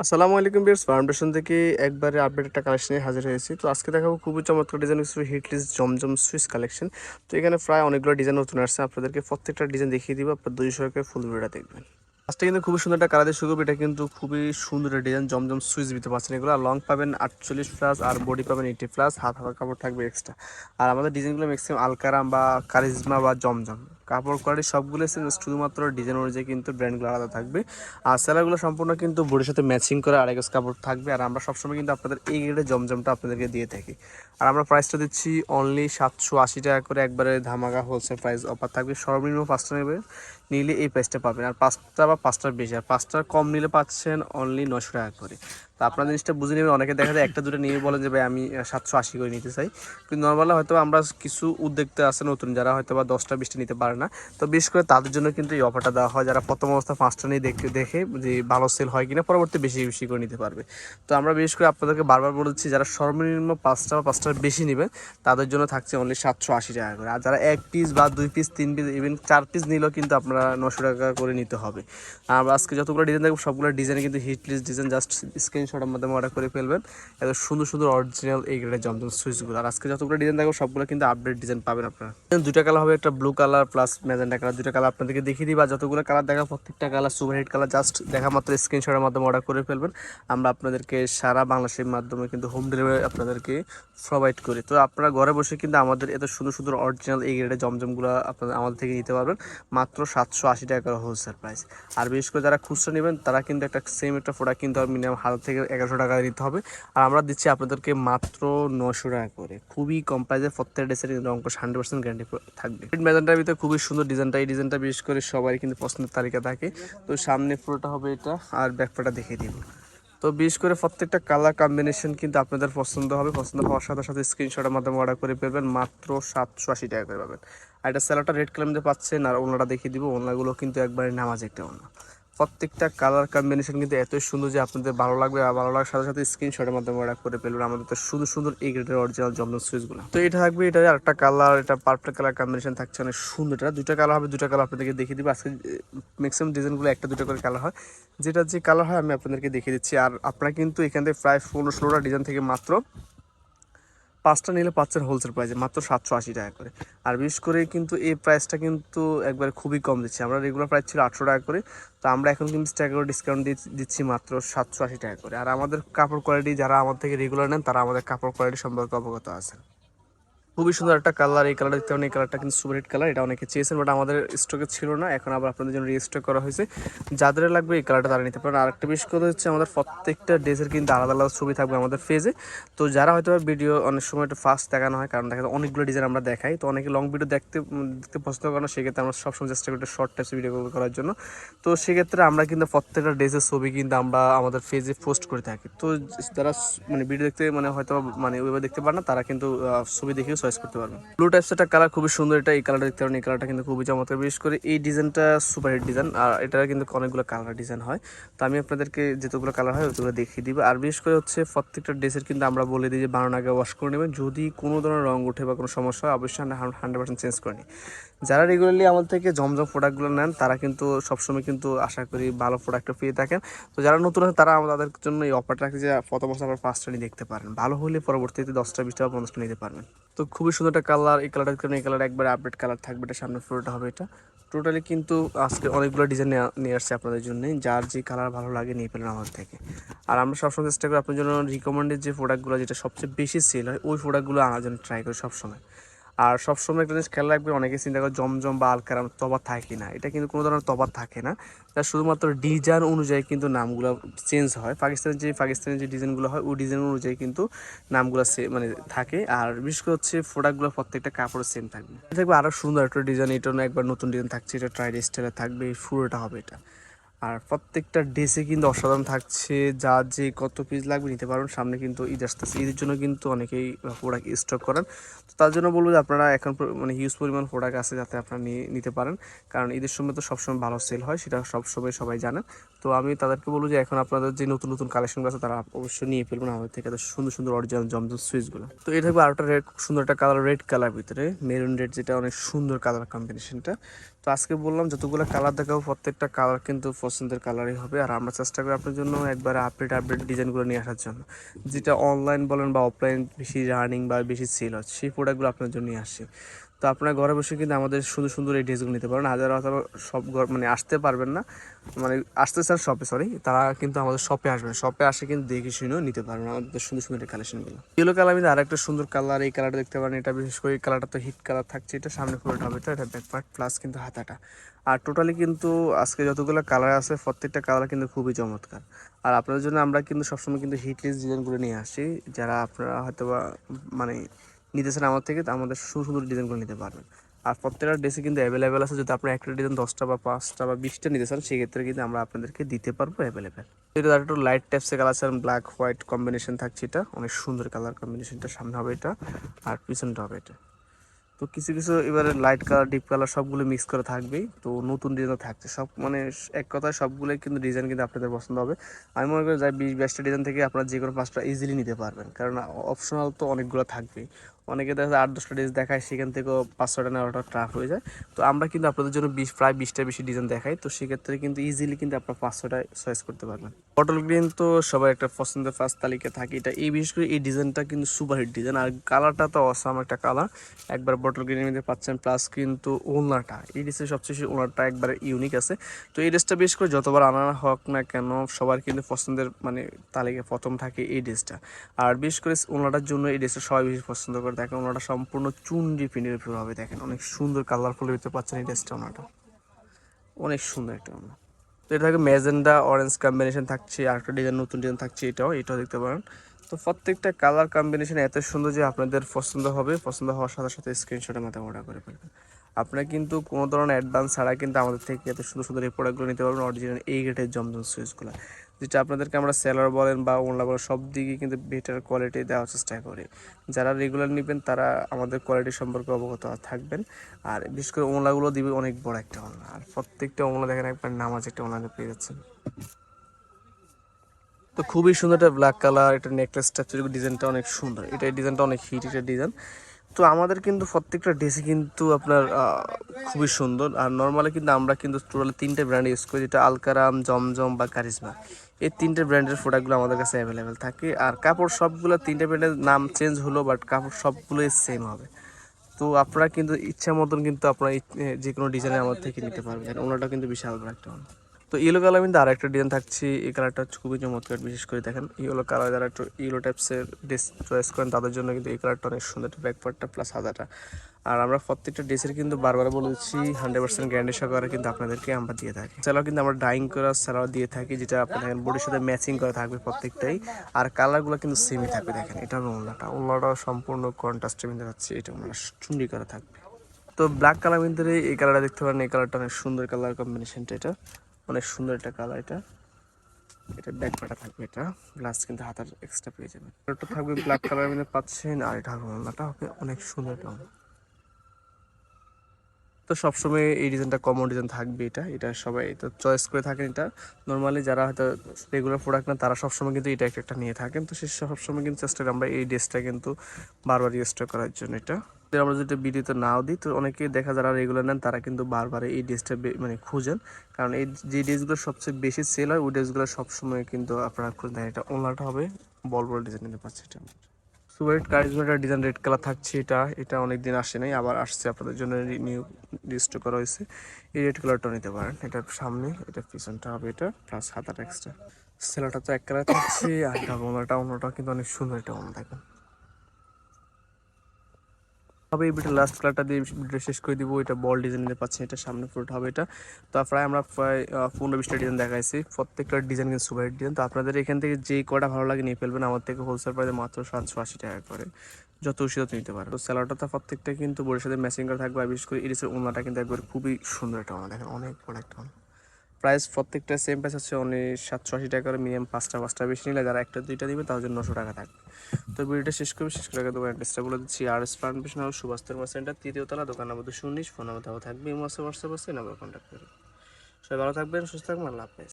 আসসালামু আলাইকুম বিয়ার্স ফাউন্ডেশন থেকে একবারে আপডেট একটা কালেকশন নিয়ে হাজির হয়েছি। তো আজকে দেখাবো খুবই চমৎকার ডিজাইন হিসেবে হিটলিস জমজম সুইস কালেকশন তো এখানে প্রায় অনেকগুলো ডিজাইন নতুন আসছে, আপনাদেরকে প্রত্যেকটা ডিজাইন দেখিয়ে দিব, আপনার দুইশো টাকায় ফুল ভিডিওটা দেখবেন। আজকে কিন্তু খুবই সুন্দর একটা কালার দিয়ে এটা কিন্তু খুবই সুন্দর ডিজাইন জমজম সুইচ দিতে পারছেন এগুলো। লং পাবেন আটচল্লিশ প্লাস আর বডি পাবেন এইটি প্লাস হাত হাতা কাপড় থাকবে এক্সট্রা আর আমাদের ডিজাইনগুলো ম্যাক্সিমাম আলকারাম বা কারিজমা বা জমজম। কাপড় কোয়ালিটি সবগুলো same, শুধুমাত্র ডিজাইন অনুযায়ী কিন্তু ব্র্যান্ডগুলো আলাদা থাকবে। আর সেলারগুলো সম্পূর্ণ কিন্তু বডির সাথে ম্যাচিং করে আড়াই গজ কাপড় থাকবে। আর আমরা সবসময় কিন্তু আপনাদের এই গ্রেডের জমজমটা আপনাদেরকে দিয়ে থাকি। আর আমরা প্রাইসটা দিচ্ছি অনলি সাতশো আশি টাকা করে। একবারে ধামাকা হোলসেল প্রাইস অফার থাকবে। সর্বনিম্ন পাঁচটা নেবে নিলে এই প্রাইসটা পাবেন। আর পাঁচটা বা পাঁচটার বেশি। আর পাঁচটার কম নিলে পাচ্ছেন অনলি নশো টাকা করে। তো আপনারা জিনিসটা বুঝে নেবেন। অনেকে দেখা যায় একটা, দুটো নিয়ে বলেন যে, ভাই, আমি সাতশো আশি করে নিতে চাই। কিন্তু নর্মালি হয়তো আমরা কিছু উদ্যোক্তা আছে নতুন, যারা হয়তো বা দশটা, বিশটা নিতে পারে না। তো বিশেষ করে তাদের জন্য কিন্তু এই অফারটা দেওয়া হয়। যারা প্রথম অবস্থা পাঁচটা নিয়ে দেখে দেখে যে ভালো সেল হয় কিনা, পরবর্তী বেশি বেশি করে নিতে পারবে। তো আমরা বিশেষ করে আপনাদেরকে বারবার বলেছি, যারা সর্বনিম্ন পাঁচটা বা পাঁচটার বেশি নেবেন, তাদের জন্য থাকছে অনলি সাতশো আশি টাকা করে। আর যারা এক পিস বা দুই পিস তিন পিস ইভেন চার পিস নিলেও কিন্তু আপনারা নশো টাকা করে নিতে হবে। আর আজকে যতগুলো ডিজাইন দেখব, সবগুলো ডিজাইন কিন্তু হিট লিস্ট ডিজাইন জাস্ট স্ক্রিনশটের মাধ্যমে অর্ডার করে ফেলবেন। এত সুন্দর সুন্দর অরিজিনাল এই গ্রেডের জমজম সুইচগুলো আর আজকে যতগুলো ডিজাইন দেখব, সবগুলো কিন্তু আপডেট ডিজাইন পাবেন আপনারা। দুটা কালার হবে একটা blue colour plus magenta colour দুটা কালার আপনাদেরকে দেখিয়ে দিই, বা যতগুলো কালার দেখা প্রত্যেকটা colour super hit colour just দেখা মাত্র স্ক্রিনশটের মাধ্যমে অর্ডার করে ফেলবেন। আমরা আপনাদেরকে সারা বাংলাদেশের মাধ্যমে কিন্তু হোম ডেলিভারি আপনাদেরকে প্রোভাইড করি। তো আপনারা ঘরে বসে কিন্তু আমাদের এত সুন্দর সুন্দর অরিজিনাল এই গ্রেডের জমজমগুলো আপনাদের আমাদের থেকে নিতে পারবেন। মাত্র সাতশো আশি টাকা হোলসেল প্রাইস আর বিশেষ করে যারা খুচরা নেবেন, তারা কিন্তু একটা সেম একটা প্রোডাক্ট কিনতে মিনিমাম হাজার থেকে এগারোশো টাকা দিতে হবে। আর আমরা দিচ্ছি আপনাদেরকে মাত্র নশো টাকা করে। খুবই কম প্রাইসে প্রত্যেক ড্রেসের কিন্তু অঙ্ক হান্ড্রেড পার্সেন্ট গ্যারান্টি থাকবে। ম্যাজানটার ভিতরে খুবই সুন্দর ডিজাইনটা এই ডিজাইনটা বিশেষ করে সবাই কিন্তু পছন্দের তালিকা থাকে। তো সামনে পুরোটা হবে এটা আর ব্যাকপাটা দেখিয়ে দিব। তো বিশেষ করে প্রত্যেকটা কালার কম্বিনেশন কিন্তু আপনাদের পছন্দ হবে। পছন্দ হওয়ার সাথে সাথে স্ক্রিনশটের মাধ্যমে অর্ডার করে পেবেন মাত্র সাতশো আশি টাকা করে পাবেন। আর এটা স্যালাডটা রেড কালার মধ্যে পাচ্ছেন। আর ওনাটা দেখিয়ে দিব। ওনাগুলো কিন্তু একবারে নামাজ একটা ওনা। প্রত্যেকটা কালার কম্বিনেশন কিন্তু এতই সুন্দর যে আপনাদের ভালো লাগবে আর ভালো লাগার সাথে সাথে স্ক্রিনশটের মাধ্যমে অর্ডার করে পেলবেন আমাদের তো সুন্দর সুন্দর এই গ্রেডের অরিজিনাল জমদন সুইচগুলো তো এটা থাকবে, এটা আরেকটা কালার এটা পারফেক্ট কালার কম্বিনেশন থাকছে অনেক সুন্দর। এটা দুটা কালার হবে দুটা কালার আপনাদেরকে দেখিয়ে দিব। আজকে ম্যাক্সিমাম ডিজাইনগুলো একটা দুটো করে কালার হয়। যেটা যে কালার হয় আমি আপনাদেরকে দেখিয়ে দিচ্ছি। আর আপনারা কিন্তু এখান থেকে প্রায় ষোলো ষোলোটা ডিজাইন থেকে মাত্র পাঁচটা নিলে পাচ্ছেন হোলসেল প্রাইসে মাত্র সাতশো আশি টাকা করে। আর বিশেষ করে কিন্তু এই প্রাইসটা কিন্তু একবার খুবই কম দিচ্ছি। আমরা রেগুলার প্রাইস ছিল আটশো টাকা করে। তো আমরা এখন কিন্তু টাকা করে ডিসকাউন্ট দিচ্ছি মাত্র সাতশো আশি টাকা করে। আর আমাদের কাপড় কোয়ালিটি যারা আমাদের থেকে রেগুলার নেন, তারা আমাদের কাপড় কোয়ালিটি সম্পর্কে অবগত আছেন। খুবই সুন্দর একটা কালার এই কালার দেখতে এই কালারটা কিন্তু সুপার হিট কালার এটা অনেকে চেয়েছেন বাট আমাদের স্টকে ছিল না, এখন আবার আপনাদের জন্য রিস্টক করা হয়েছে। যাদের লাগবে এই কালারটা তারা নিতে পারেন। আরেকটা বিশেষ কথা হচ্ছে আমাদের প্রত্যেকটা ড্রেসের কিন্তু আলাদা আলাদা ছবি থাকবে আমাদের ফেজে তো যারা হয়তো ভিডিও অনেক সময় একটু ফাস্ট দেখানো হয়, কারণ দেখা যায় অনেকগুলো ডিজাইন আমরা দেখাই, তো অনেকে লং ভিডিও দেখতে দেখতে পছন্দ করে না, সেক্ষেত্রে আমরা সবসময় চেষ্টা করি শর্ট টাইপস ভিডিও করার জন্য। তো সেক্ষেত্রে আমরা কিন্তু প্রত্যেকটা ড্রেসের ছবি কিন্তু আমরা আমাদের ফেজে পোস্ট করে থাকি। তো যারা মানে ভিডিও দেখতে মানে হয়তো মানে ওইভাবে দেখতে পারে না, তারা কিন্তু ছবি দেখেও চয়েস করতে পারবে ব্লু টাইপস একটা কালার খুবই সুন্দর, এটা এই কালারটা দেখতে পারেন, এই কালারটা কিন্তু খুবই চমৎকার। বিশেষ করে এই ডিজাইনটা সুপার হিট ডিজাইন আর এটার কিন্তু অনেকগুলো কালার ডিজাইন হয়। তো আমি আপনাদেরকে যেতগুলো কালার হয় ওগুলো দেখিয়ে দিব। আর বিশেষ করে হচ্ছে প্রত্যেকটা ড্রেসের কিন্তু আমরা বলে দিই যে বানানোর আগে ওয়াশ করে নেবেন। যদি কোনো ধরনের রং ওঠে বা কোনো সমস্যা হয়, অবশ্যই আমরা হান্ড্রেড পার্সেন্ট চেঞ্জ করে নিই। যারা রেগুলারলি আমাদের থেকে জমজম প্রোডাক্টগুলো নেন, তারা কিন্তু সবসময় কিন্তু আশা করি ভালো প্রোডাক্টটা পেয়ে থাকেন। তো যারা নতুন আছে তারা আমাদের জন্য এই অফারটা রাখছে যে প্রথম বছর আপনার পাঁচটা নিয়ে দেখতে পারেন। ভালো হলে পরবর্তীতে দশটা, বিশটা বা পঞ্চাশটা নিতে পারবেন। তো খুবই সুন্দর একটা কালার এই কালারটা এই কালার একবার আপডেট কালার থাকবে, এটা সামনে ফ্লোরটা হবে এটা। টোটালি কিন্তু আজকে অনেকগুলো ডিজাইন নিয়ে আসছে আপনাদের জন্য, যার যে কালার ভালো লাগে নিয়ে পেলেন আমার থেকে। আর আমরা সবসময় চেষ্টা করি আপনার জন্য রিকমেন্ডেড যে প্রোডাক্টগুলো যেটা সবচেয়ে বেশি সেল হয়, ওই প্রোডাক্টগুলো আনার জন্য ট্রাই করি সবসময়। আর সবসময় একটা জিনিস খেয়াল রাখবে, অনেকে চিন্তা করে জমজম বা আলকারাম তফাৎ থাকে না এটা কিন্তু কোনো ধরনের তফাৎ থাকে না। তা শুধুমাত্র ডিজাইন অনুযায়ী কিন্তু নামগুলো চেঞ্জ হয়। পাকিস্তানের যে পাকিস্তানের যে ডিজাইনগুলো হয়, ওই ডিজাইন অনুযায়ী কিন্তু নামগুলো মানে থাকে। আর বিশেষ করে হচ্ছে প্রোডাক্টগুলো প্রত্যেকটা কাপড় সেম থাকবে। থাকবে আরও সুন্দর একটা ডিজাইন এটা একবার নতুন ডিজাইন থাকছে, এটা ট্রাইড স্টাইলে থাকবে পুরোটা হবে এটা। আর প্রত্যেকটা ড্রেসে কিন্তু অসাধারণ থাকছে, যা যে কত পিস লাগবে নিতে পারবেন সামনে কিন্তু ঈদ আসতেছে। ঈদের জন্য কিন্তু অনেকেই প্রোডাক্ট স্টক করেন। তো তার জন্য বলব যে আপনারা এখন মানে হিউজ পরিমাণ প্রোডাক্ট আছে যাতে আপনারা নিয়ে, নিতে পারেন। কারণ ঈদের সময় তো সবসময় ভালো সেল হয়, সেটা সবসময় সবাই জানেন। তো তো আমি তাদেরকে বলব যে এখন আপনাদের যে নতুন নতুন কালেকশনগুলো আছে, তারা অবশ্যই নিয়ে ফেলবেন আমাদের থেকে এত সুন্দর সুন্দর অরিজিনাল জমজম সুইচগুলো তো এটা থাকবে আরেকটা রেড সুন্দর একটা কালার রেড কালার ভিতরে। মেরুন রেড যেটা অনেক সুন্দর কালার কম্বিনেশনটা তো আজকে বললাম, যতগুলো কালার দেখাবো, প্রত্যেকটা কালার কিন্তু পছন্দের কালারই হবে। আর আমরা চেষ্টা করি আপনার জন্য একবারে আপডেট আপডেট ডিজাইনগুলো নিয়ে আসার জন্য। যেটা অনলাইন বলেন বা অফলাইন বেশি রানিং বা বেশি সেল হচ্ছে সেই প্রোডাক্টগুলো আপনার জন্য নিয়ে আসি। তো আপনারা ঘরে বসে কিন্তু আমাদের সুন্দর সুন্দর এই ড্রেসগুলো নিতে পারেন। হাজার হাজার সব ঘর মানে আসতে পারবেন না। মানে আসতে স্যার শপে সরি তারা কিন্তু আমাদের শপে আসবেন শপে আসে কিন্তু দেখে শুনেও নিতে পারবেন আমাদের সুন্দর সুন্দর কালেকশনগুলো ইয়েলো কালার আমি আরেকটা সুন্দর কালার এই কালারটা দেখতে পারেন। এটা বিশেষ করে এই কালারটা তো হিট কালার থাকছে। এটা সামনে পুরোটা হবে তো এটা ব্যাক পার্ট প্লাস কিন্তু হাতাটা। আর টোটালি কিন্তু আজকে যতগুলো কালার আছে, প্রত্যেকটা কালার কিন্তু খুবই চমৎকার। আর আপনাদের জন্য আমরা কিন্তু সবসময় কিন্তু হিটলেস ডিজাইনগুলো নিয়ে আসি, যারা আপনারা হয়তো বা মানে নিতেছেন আমার থেকে, তো আমাদের সুন্দর সুন্দর ডিজাইনগুলো নিতে পারবেন। আর প্রত্যেকটা ড্রেসে কিন্তু অ্যাভেলেবেল আছে, যদি আপনি একটা ডিজাইন দশটা বা পাঁচটা বা বিশটা নিতে চান সেক্ষেত্রে কিন্তু আমরা আপনাদেরকে দিতে পারব অ্যাভেলেবেল এটা একটু লাইট টাইপসের কালার আছে ব্ল্যাক হোয়াইট কম্বিনেশন থাকছে এটা, অনেক সুন্দর কালার কম্বিনেশনটা সামনে হবে এটা, আর পিছনটা হবে এটা। তো কিছু কিছু এবারে লাইট কালার ডিপ কালার সবগুলো মিক্স করে থাকবেই। তো নতুন ডিজাইন থাকছে। সব মানে এক কথায় সবগুলোই কিন্তু ডিজাইন কিন্তু আপনাদের পছন্দ হবে। আমি মনে করি যাই বিশ বাইশটা ডিজাইন থেকে আপনারা যে কোনো পাঁচটা ইজিলি নিতে পারবেন। কারণ অপশনাল তো অনেকগুলো থাকবেই। অনেকে দেখা যায় আট দশটা ডিজাইন দেখায়, সেখান থেকেও পাঁচ ছটা নেওয়াটা ট্রাফ হয়ে যায়। তো আমরা কিন্তু আপনাদের জন্য বিশ, প্রায় বিশটা বেশি ডিজাইন দেখাই। তো সেক্ষেত্রে কিন্তু ইজিলি কিন্তু আপনার পাঁচ ছটা চয়েস করতে পারবেন। বটল গ্রিন তো সবাই একটা পছন্দের ফার্স্ট তালিকা থাকে। এটা এই বিশেষ করে এই ডিজাইনটা কিন্তু সুপার হিট ডিজাইন আর কালারটা তো অসাম একটা কালার একবার বটল গ্রিনের মধ্যে পাচ্ছেন প্লাস কিন্তু ওনাটা। এই ড্রেসের সবচেয়ে বেশি ওনারটা একবারে ইউনিক আছে। তো এই ড্রেসটা বেশ করে যতবার আনা হোক না কেন, সবার কিন্তু পছন্দের মানে তালিকা প্রথম থাকে এই ড্রেসটা আর বিশেষ করে ওনাটার জন্য এই ড্রেসটা সবাই বেশি পছন্দ করে। দেখেন ওনাটা সম্পূর্ণ চুনরি প্রিন্টের উপর হবে, দেখেন। অনেক সুন্দর কালারফুল ভিতরে পাচ্ছেন এই ড্রেসটা ওনাটা। অনেক সুন্দর একটা ওনা। তো এটা থাকে ম্যাজেন্ডা অরেঞ্জ কম্বিনেশন থাকছে, আর একটা ডিজাইন নতুন ডিজাইন থাকছে এটাও এটাও দেখতে পারেন। তো প্রত্যেকটা কালার কম্বিনেশন এত সুন্দর যে আপনাদের পছন্দ হবে, পছন্দ হওয়ার সাথে সাথে স্ক্রিনশটের মাধ্যমে অর্ডার করে ফেলবেন। আপনারা কিন্তু কোনো ধরনের অ্যাডভান্স ছাড়া কিন্তু আমাদের থেকে এত সুন্দর সুন্দর এই প্রোডাক্টগুলো নিতে পারবেন অরিজিনাল এই গেটের জমজম সুইচগুলো যেটা আপনাদেরকে আমরা সেলার বলেন বা ওনলা বলেন, সব দিকে কিন্তু বেটার কোয়ালিটি দেওয়ার চেষ্টা করি। যারা রেগুলার নেবেন, তারা আমাদের কোয়ালিটি সম্পর্কে অবগত থাকবেন। আর বিশেষ করে ওনলাগুলো দিবে অনেক বড় একটা ওনলা আর প্রত্যেকটা ওনলা দেখেন একবার নামাজ একটা ওনলা পেয়ে যাচ্ছেন। তো খুবই সুন্দর একটা ব্ল্যাক কালার এটা নেকলেসটা ডিজাইনটা অনেক সুন্দর। এটা ডিজাইনটা অনেক হিট এটা ডিজাইন তো আমাদের কিন্তু প্রত্যেকটা ড্রেসই কিন্তু আপনার খুবই সুন্দর। আর নর্মালি কিন্তু আমরা কিন্তু টোটালি তিনটে ব্র্যান্ড ইউজ করি, যেটা আলকারাম, জমজম বা কারিজমা। এই তিনটে ব্র্যান্ডের প্রোডাক্টগুলো আমাদের কাছে অ্যাভেলেবেল থাকে। আর কাপড় সবগুলো তিনটে ব্র্যান্ডের নাম চেঞ্জ হলো বাট কাপড় সবগুলোই সেম হবে। তো আপনারা কিন্তু ইচ্ছা মতন কিন্তু আপনারা যে কোনো ডিজাইনে আমার থেকে নিতে পারবেন। ওনাটা কিন্তু বিশাল বড় একটা। তো ইয়েলো কালার কিন্তু আর একটা ডিজাইন থাকছে, এই কালারটা হচ্ছে খুবই চমৎকার, বিশেষ করে দেখেন ইয়েলো কালার যারা একটু ইয়েলো টাইপসের ড্রেস চয়েস করেন, তাদের জন্য কিন্তু এই কালারটা অনেক সুন্দর ব্যাক পার্টটা প্লাস হাতাটা। আর আমরা প্রত্যেকটা ড্রেসের কিন্তু বারবার বলে দিচ্ছি হান্ড্রেড পার্সেন্ট গ্যারান্টি সহকারে কিন্তু আপনাদেরকে আমরা দিয়ে থাকি। স্যালাও কিন্তু আমরা ডাইং করা স্যালাও দিয়ে থাকি, যেটা আপনার দেখেন বডির সাথে ম্যাচিং করা থাকবে প্রত্যেকটাই। আর কালারগুলো কিন্তু সেমই থাকবে, দেখেন, এটা ওনাটা ওনাটা সম্পূর্ণ কন্ট্রাস্টের মধ্যে যাচ্ছে এটা চুন্ডি করা থাকবে। তো ব্ল্যাক কালার ভিতরে এই কালারটা দেখতে পারেন, এই কালারটা অনেক সুন্দর কালার কম্বিনেশনটা এটা। অনেক সুন্দর একটা কালার এটা। এটা ব্যাক পাটা থাকবে এটা। গ্লাস কিন্তু হাতার এক্সট্রা পেয়ে যাবেন। এটা থাকবে ব্ল্যাক কালার মধ্যে পাচ্ছেন আর এটা ওনাটা হবে অনেক সুন্দর একটা। তো সবসময় এই ডিজাইনটা কমন ডিজাইন থাকবে এটা। এটা সবাই তো চয়েস করে থাকেন এটা। নর্মালি যারা হয়তো রেগুলার প্রোডাক্ট না তারা সবসময় কিন্তু এটা একটা নিয়ে থাকেন। তো সে সবসময় কিন্তু চেষ্টা আমরা এই ড্রেসটা কিন্তু বারবার ইউজ করার জন্য এটা। আমরা যদি ভিডিওতে নাও দিই, তো অনেকে দেখা যারা রেগুলার নেন, তারা কিন্তু বারবার এই ড্রেসটা মানে খুঁজেন। কারণ এই যে ড্রেসগুলো সবচেয়ে বেশি সেল হয়, ওই ড্রেসগুলো সবসময় কিন্তু আপনারা খুঁজে খুঁজেন এটা ওনাটা হবে বল বল ডিজাইন নিতে পারছে এটা সুপার কারিজমাটার ডিজাইন রেড কালার থাকছে এটা। এটা অনেক দিন আসে নাই, আবার আসছে, আপনাদের জন্য নিউ রিস্টোর করা হয়েছে। এই রেড কালারটা নিতে পারেন। এটার সামনে, এটা পিছনটা হবে এটা প্লাস হাতাটা এক্সট্রা সেলাটা তো এক কালার থাকছে, আর এটা ওনাটা ওনাটা কিন্তু অনেক সুন্দর এটা ওনা দেখেন। হবে এই ভিডিও লাস্ট কালারটা দিয়ে ভিডিও শেষ করে দিব। এটা বল ডিজাইন নিতে পাচ্ছেন, এটা সামনে ফুলটা হবে এটা। তো প্রায়, আমরা প্রায় পনেরো বিশটা ডিজাইন দেখাইছি। প্রত্যেকটা ডিজাইন কিন্তু সুপার ডিজাইন তো আপনাদের এখান থেকে যেই কটা ভালো লাগে নিয়ে ফেলবেন, আমার থেকে হোলসেল প্রাইসে মাত্র সাতশো আশি টাকা করে। যত খুশি তত নিতে পারেন। তো স্যালাডটা তো প্রত্যেকটা কিন্তু বড়ির সাথে ম্যাচিং করা থাকবে, আর বিশেষ করে ইরিসের ওনাটা কিন্তু একবার খুবই সুন্দর একটা ওনা দেখেন, অনেক বড় একটা ওনা প্রাইস প্রত্যেকটা সেম প্রাইস হচ্ছে অনেক সাতশো আশি টাকার করে মিনিমাম পাঁচটা পাঁচটা বেশি নিলে যারা একটা, দুইটা দিবে তার জন্য নশো টাকা থাকবে। তো ভিডিওটা শেষ করবে, শেষ করে দোকান অ্যাড্রেসটা বলে দিচ্ছি R S plantation house Subhash Dharma centre তৃতীয়তলা দোকান নম্বর দুশো উনিশ ফোন নাম্বার থাকবে এই মাসে হোয়াটসঅ্যাপ আছে নাম্বার কন্ট্যাক্ট করবে সবাই ভালো থাকবেন, সুস্থ থাকবেন, আল্লাহ হাফেজ।